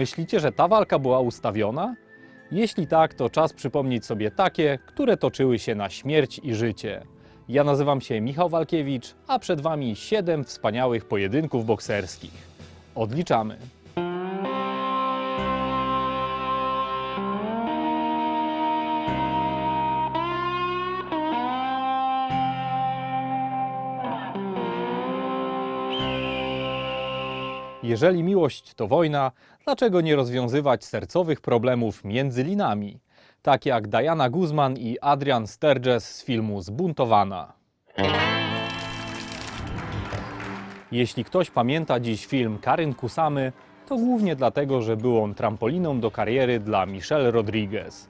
Myślicie, że ta walka była ustawiona? Jeśli tak, to czas przypomnieć sobie takie, które toczyły się na śmierć i życie. Ja nazywam się Michał Walkiewicz, a przed Wami 7 wspaniałych pojedynków bokserskich. Odliczamy. Jeżeli miłość to wojna, dlaczego nie rozwiązywać sercowych problemów między linami? Tak jak Diana Guzman i Adrian Sturges z filmu Zbuntowana. Jeśli ktoś pamięta dziś film Karyn Kusamy, to głównie dlatego, że był on trampoliną do kariery dla Michelle Rodriguez.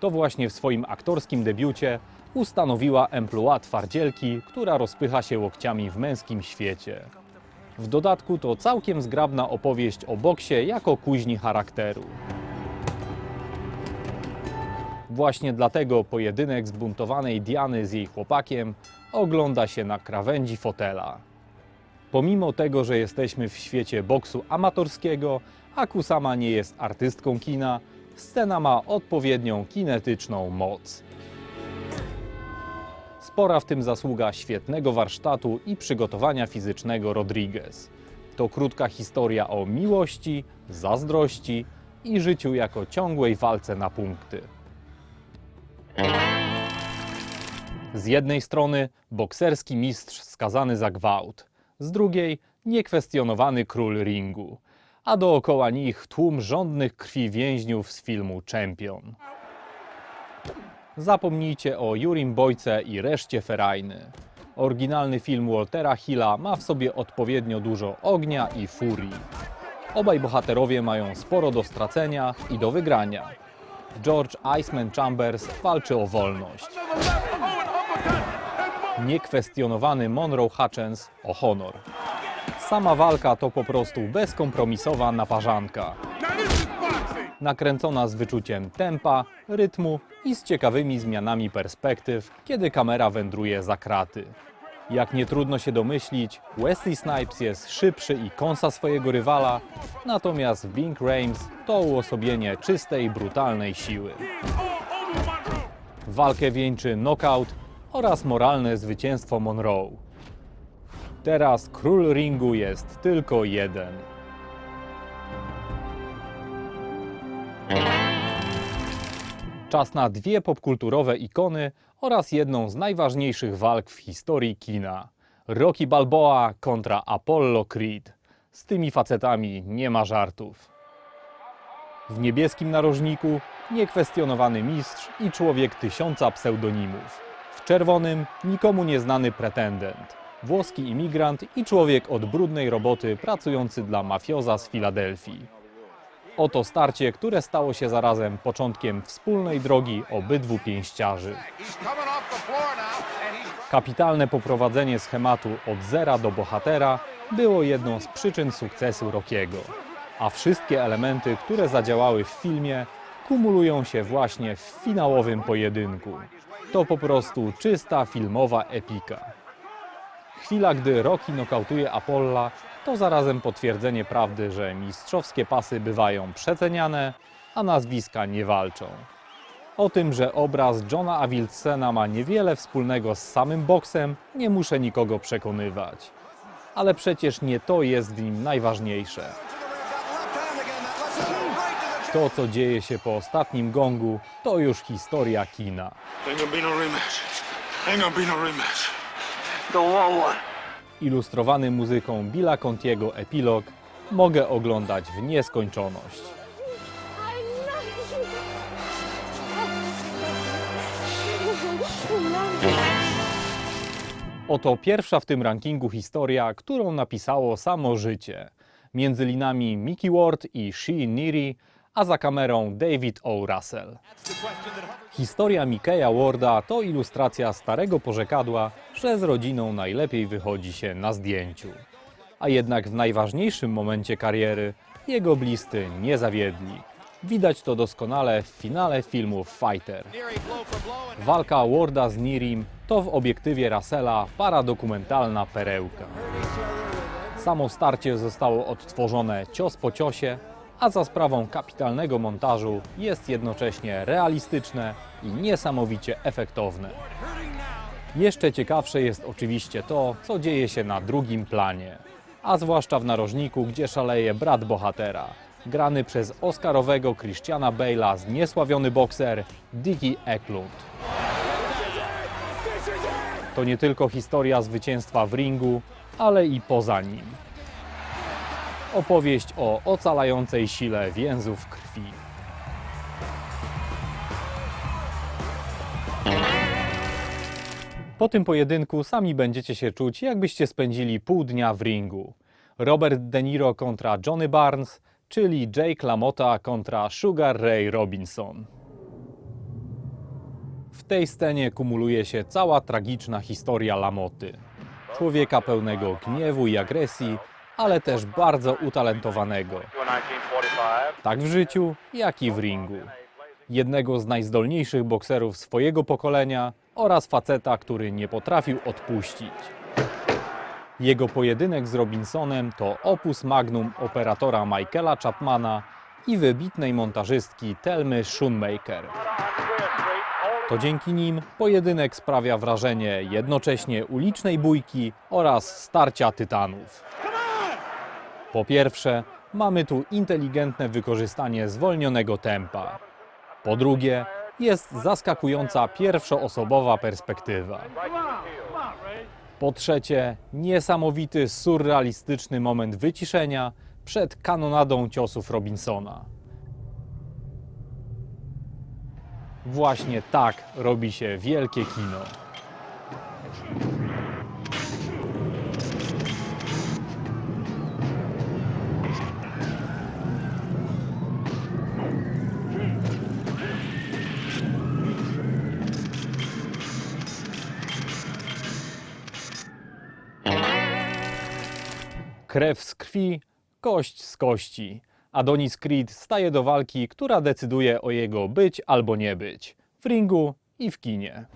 To właśnie w swoim aktorskim debiucie ustanowiła emploi twardzielki, która rozpycha się łokciami w męskim świecie. W dodatku to całkiem zgrabna opowieść o boksie jako kuźni charakteru. Właśnie dlatego pojedynek zbuntowanej Diany z jej chłopakiem ogląda się na krawędzi fotela. Pomimo tego, że jesteśmy w świecie boksu amatorskiego, a Kusama nie jest artystką kina, scena ma odpowiednią kinetyczną moc. Spora w tym zasługa świetnego warsztatu i przygotowania fizycznego Rodriguez. To krótka historia o miłości, zazdrości i życiu jako ciągłej walce na punkty. Z jednej strony bokserski mistrz skazany za gwałt, z drugiej niekwestionowany król ringu, a dookoła nich tłum żądnych krwi więźniów z filmu Champion. Zapomnijcie o Jurim Bojce i reszcie Ferajny. Oryginalny film Waltera Hilla ma w sobie odpowiednio dużo ognia i furii. Obaj bohaterowie mają sporo do stracenia i do wygrania. George Iceman Chambers walczy o wolność. Niekwestionowany Monroe Hutchins o honor. Sama walka to po prostu bezkompromisowa naparzanka nakręcona z wyczuciem tempa, rytmu i z ciekawymi zmianami perspektyw, kiedy kamera wędruje za kraty. Jak nie trudno się domyślić, Wesley Snipes jest szybszy i kąsa swojego rywala, natomiast Ving Rhames to uosobienie czystej, brutalnej siły. Walkę wieńczy knockout oraz moralne zwycięstwo Monroe. Teraz król ringu jest tylko jeden. Czas na dwie popkulturowe ikony oraz jedną z najważniejszych walk w historii kina. Rocky Balboa kontra Apollo Creed. Z tymi facetami nie ma żartów. W niebieskim narożniku niekwestionowany mistrz i człowiek tysiąca pseudonimów. W czerwonym nikomu nieznany pretendent. Włoski imigrant i człowiek od brudnej roboty pracujący dla mafioza z Filadelfii. Oto starcie, które stało się zarazem początkiem wspólnej drogi obydwu pięściarzy. Kapitalne poprowadzenie schematu od zera do bohatera było jedną z przyczyn sukcesu Rockiego. A wszystkie elementy, które zadziałały w filmie, kumulują się właśnie w finałowym pojedynku. To po prostu czysta filmowa epika. Chwila, gdy Rocky nokautuje Apolla, to zarazem potwierdzenie prawdy, że mistrzowskie pasy bywają przeceniane, a nazwiska nie walczą. O tym, że obraz Johna Avildssena ma niewiele wspólnego z samym boksem, nie muszę nikogo przekonywać. Ale przecież nie to jest w nim najważniejsze. To, co dzieje się po ostatnim gongu, to już historia kina. Ain't gonna be no rematch. Ain't gonna be no rematch. Want one. Ilustrowany muzyką Billa Contiego epilog mogę oglądać w nieskończoność. Oto pierwsza w tym rankingu historia, którą napisało samo życie. Między linami Mickey Ward i Shea Neary, a za kamerą David O. Russell. Historia Mikeya Warda to ilustracja starego porzekadła, że z rodziną najlepiej wychodzi się na zdjęciu. A jednak w najważniejszym momencie kariery jego bliscy nie zawiedli. Widać to doskonale w finale filmu Fighter. Walka Warda z Nirim to w obiektywie Russella paradokumentalna perełka. Samo starcie zostało odtworzone cios po ciosie, a za sprawą kapitalnego montażu jest jednocześnie realistyczne i niesamowicie efektowne. Jeszcze ciekawsze jest oczywiście to, co dzieje się na drugim planie, a zwłaszcza w narożniku, gdzie szaleje brat bohatera, grany przez oscarowego Christiana Bale'a zniesławiony bokser Dickie Eklund. To nie tylko historia zwycięstwa w ringu, ale i poza nim. Opowieść o ocalającej sile więzów krwi. Po tym pojedynku sami będziecie się czuć, jakbyście spędzili pół dnia w ringu. Robert De Niro kontra Johnny Barnes, czyli Jake LaMotta kontra Sugar Ray Robinson. W tej scenie kumuluje się cała tragiczna historia Lamoty. Człowieka pełnego gniewu i agresji, ale też bardzo utalentowanego. Tak w życiu, jak i w ringu. Jednego z najzdolniejszych bokserów swojego pokolenia oraz faceta, który nie potrafił odpuścić. Jego pojedynek z Robinsonem to opus magnum operatora Michaela Chapmana i wybitnej montażystki Telmy Schoonmaker. To dzięki nim pojedynek sprawia wrażenie jednocześnie ulicznej bójki oraz starcia tytanów. Po pierwsze, mamy tu inteligentne wykorzystanie zwolnionego tempa. Po drugie, jest zaskakująca pierwszoosobowa perspektywa. Po trzecie, niesamowity, surrealistyczny moment wyciszenia przed kanonadą ciosów Robinsona. Właśnie tak robi się wielkie kino. Krew z krwi, kość z kości. Adonis Creed staje do walki, która decyduje o jego być albo nie być. W ringu i w kinie.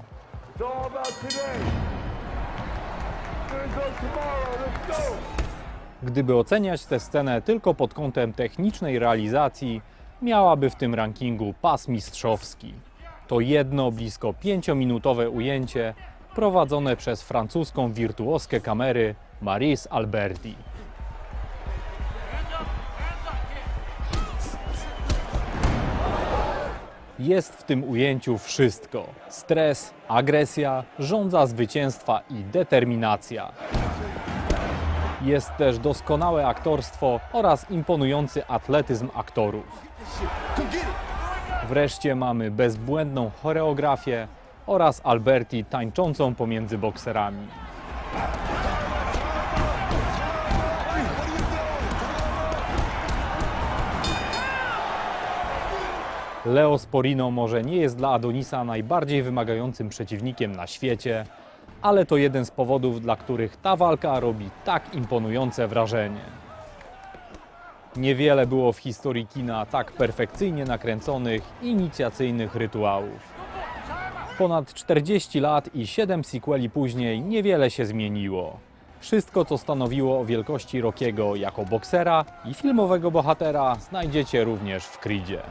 Gdyby oceniać tę scenę tylko pod kątem technicznej realizacji, miałaby w tym rankingu pas mistrzowski. To jedno blisko pięciominutowe ujęcie prowadzone przez francuską wirtuoskę kamery Maris Alberti. Jest w tym ujęciu wszystko: stres, agresja, żądza zwycięstwa i determinacja. Jest też doskonałe aktorstwo oraz imponujący atletyzm aktorów. Wreszcie mamy bezbłędną choreografię oraz Alberti tańczącą pomiędzy bokserami. Leo Sporino może nie jest dla Adonisa najbardziej wymagającym przeciwnikiem na świecie, ale to jeden z powodów, dla których ta walka robi tak imponujące wrażenie. Niewiele było w historii kina tak perfekcyjnie nakręconych, inicjacyjnych rytuałów. Ponad 40 lat i 7 sequeli później niewiele się zmieniło. Wszystko, co stanowiło o wielkości Rockiego jako boksera i filmowego bohatera, znajdziecie również w Creedzie.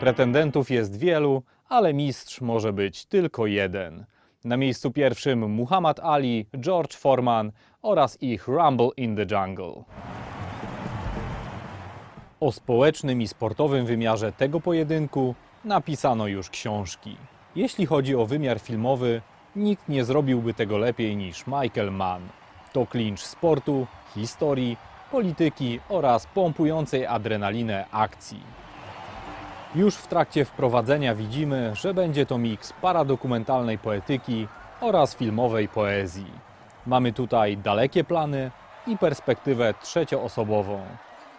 Pretendentów jest wielu, ale mistrz może być tylko jeden. Na miejscu pierwszym Muhammad Ali, George Foreman oraz ich Rumble in the Jungle. O społecznym i sportowym wymiarze tego pojedynku napisano już książki. Jeśli chodzi o wymiar filmowy, nikt nie zrobiłby tego lepiej niż Michael Mann. To klincz sportu, historii, polityki oraz pompującej adrenalinę akcji. Już w trakcie wprowadzenia widzimy, że będzie to miks paradokumentalnej poetyki oraz filmowej poezji. Mamy tutaj dalekie plany i perspektywę trzecioosobową.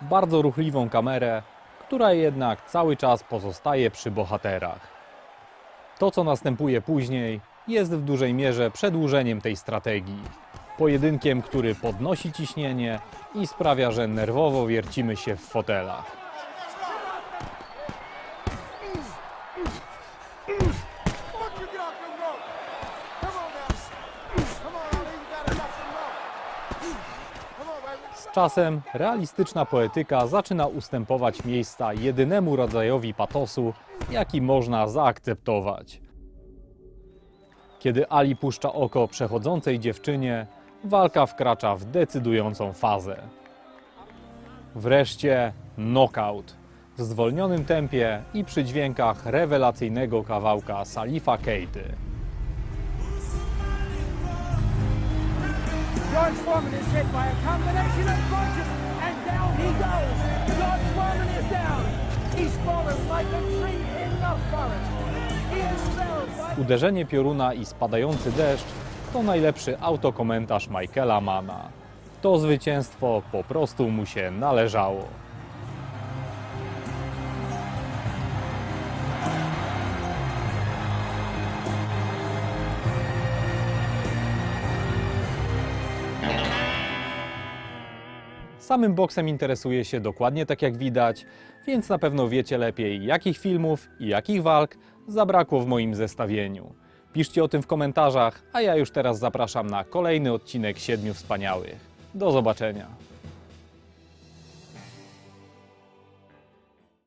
Bardzo ruchliwą kamerę, która jednak cały czas pozostaje przy bohaterach. To, co następuje później, jest w dużej mierze przedłużeniem tej strategii. Pojedynkiem, który podnosi ciśnienie i sprawia, że nerwowo wiercimy się w fotelach. Z czasem realistyczna poetyka zaczyna ustępować miejsca jedynemu rodzajowi patosu, jaki można zaakceptować. Kiedy Ali puszcza oko przechodzącej dziewczynie, walka wkracza w decydującą fazę. Wreszcie knockout w zwolnionym tempie i przy dźwiękach rewelacyjnego kawałka Salifa Keity. George Foreman is hit by a combination of punches, and down he goes. George Foreman is down. He's fallen like a tree in the forest. He is felled by Uderzenie pioruna i spadający deszcz to najlepszy autokomentarz Michaela Mana. To zwycięstwo po prostu mu się należało. Samym boksem interesuje się dokładnie tak jak widać, więc na pewno wiecie lepiej, jakich filmów i jakich walk zabrakło w moim zestawieniu. Piszcie o tym w komentarzach, a ja już teraz zapraszam na kolejny odcinek Siedmiu Wspaniałych. Do zobaczenia.